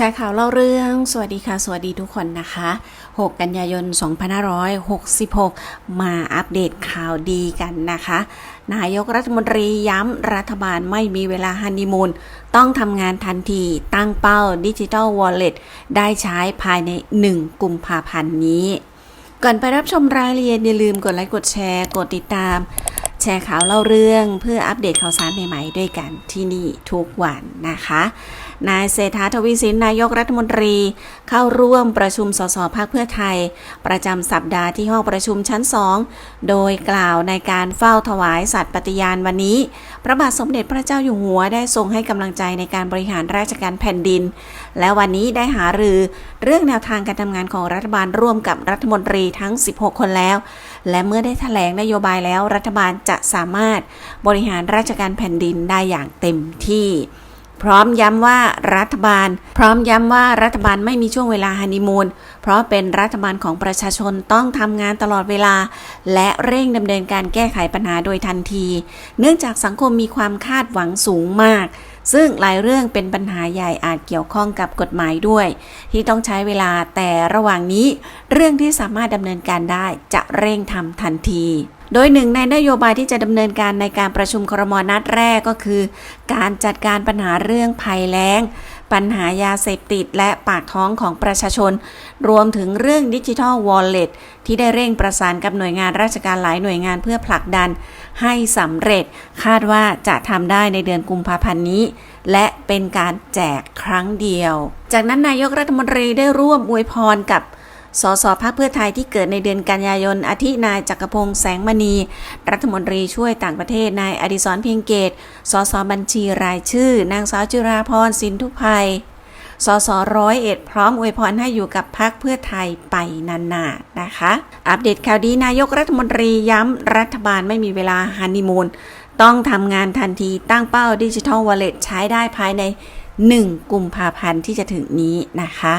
ชร์ข่าวเล่าเรื่อง สวัสดีค่ะ สวัสดีทุกคนนะคะ 6 กันยายน 2566 มาอัปเดตข่าวดีกันนะคะ นายกรัฐมนตรีย้ำรัฐบาลไม่มีเวลาฮันนีมูนต้องทำงานทันทีตั้งเป้าดิจิ t a ลวอลเล็ตได้ใช้ภายใน 1 กุมภาพันธ์นี้ ก่อนไปรับชมรายละเอียดอย่าลืมกดไลค์กดแชร์ กดติดตาม แชร์ข่าวเล่าเรื่องเพื่ออัปเดตข่าวสารใหม่ๆ ด้วยกันที่นี่ทุกวันนะคะ นายเศรษฐาทวีสินนายกรัฐมนตรี เข้าร่วมประชุมสสพักเพื่อไทย ประจำสัปดาห์ที่ห้องประชุมชั้น 2 โดยกล่าวในการเฝ้าถวายสัตย์ปฏิญาณวันนี้ พระบาทสมเด็จพระเจ้าอยู่หัวได้ทรงให้กำลังใจในการบริหารราชการแผ่นดิน และวันนี้ได้หารือเรื่องแนวทางการทำงานของรัฐบาลร่วมกับรัฐมนตรีทั้ง 16 คนแล้ว และเมื่อได้แถลงนโยบายแล้วรัฐบาลจะสามารถบริหารราชการแผ่นดินได้อย่างเต็มที่ พร้อมย้ำว่ารัฐบาล พร้อมย้ำว่ารัฐบาลไม่มีช่วงเวลาฮันนีมูนเพราะเป็นรัฐบาลของประชาชนต้องทำงานตลอดเวลา และเร่งดำเนินการแก้ไขปัญหาโดยทันที เนื่องจากสังคมมีความคาดหวังสูงมากซึ่งหลายเรื่องเป็นปัญหาใหญ่อาจเกี่ยวข้องกับกฎหมายด้วย ที่ต้องใช้เวลาแต่ระหว่างนี้ เรื่องที่สามารถดำเนินการได้จะเร่งทำทันทีโดยหนึ่งในนโยบายที่จะดำเนินการในการประชุมครมนัดแรกก็คือ การจัดการปัญหาเรื่องภัยแล้ง ปัญหายาเสพติดและปากท้องของประชาชน รวมถึงเรื่องดิจิทัลวอลเล็ตที่ได้เร่งประสานกับหน่วยงานราชการหลายหน่วยงานเพื่อผลักดัน ให้สำเร็จคาดว่าจะทำได้ในเดือนกุมภาพันธ์นี้ และเป็นการแจกครั้งเดียว จากนั้นนายกรัฐมนตรีได้ร่วมอวยพรกับ สสพักเพื่อไทยที่เกิดในเดือนกันยายน อาทินายจักรพงษ์แสงมณี รัฐมนตรีช่วยต่างประเทศ นายอดิศรเพียงเกต สสบัญชีรายชื่อ นางสาวจุราพรสินทุภัย สสร้อยเอ็ดพร้อมอวยพรให้อยู่กับพักเพื่อไทยไปนานๆนะคะ อัปเดตข่าวดีนายกรัฐมนตรีย้ำรัฐบาลไม่มีเวลาฮันนีมูนต้องทำงานทันทีตั้งเป้าดิจิทัลวอลเล็ตใช้ได้ภายใน 1 กุมภาพันธ์ที่จะถึงนี้นะคะ